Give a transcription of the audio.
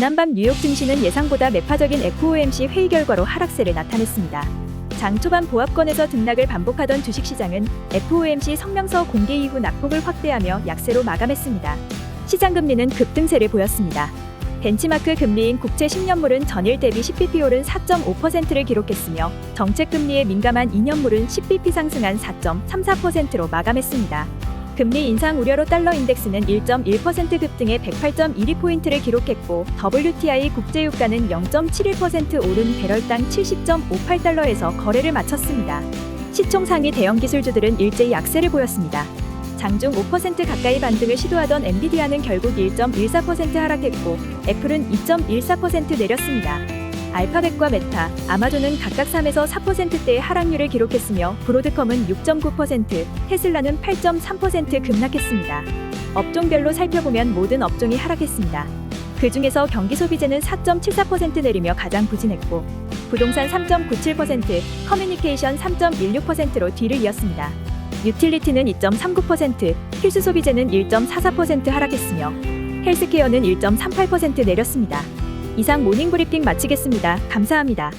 지난밤 뉴욕 증시는 예상보다 매파적인 FOMC 회의 결과로 하락세를 나타냈습니다. 장 초반 보합권에서 등락을 반복하던 주식시장은 FOMC 성명서 공개 이후 낙폭을 확대하며 약세로 마감했습니다. 시장 금리는 급등세를 보였습니다. 벤치마크 금리인 국채 10년물은 전일 대비 10bp 오른 4.5%를 기록했으며 정책 금리에 민감한 2년물은 10bp 상승한 4.34%로 마감했습니다. 금리 인상 우려로 달러 인덱스는 1.1% 급등해 108.12포인트를 기록했고 WTI 국제유가는 0.71% 오른 배럴당 70.58달러에서 거래를 마쳤습니다. 시총 상위 대형 기술주들은 일제히 약세를 보였습니다. 장중 5% 가까이 반등을 시도하던 엔비디아는 결국 1.14% 하락했고 애플은 2.14% 내렸습니다. 알파벳과 메타, 아마존은 각각 3에서 4%대의 하락률을 기록했으며 브로드컴은 6.9%, 테슬라는 8.3% 급락했습니다. 업종별로 살펴보면 모든 업종이 하락했습니다. 그 중에서 경기 소비재는 4.74% 내리며 가장 부진했고 부동산 3.97%, 커뮤니케이션 3.16%로 뒤를 이었습니다. 유틸리티는 2.39%, 필수 소비재는 1.44% 하락했으며 헬스케어는 1.38% 내렸습니다. 이상 모닝 브리핑 마치겠습니다. 감사합니다.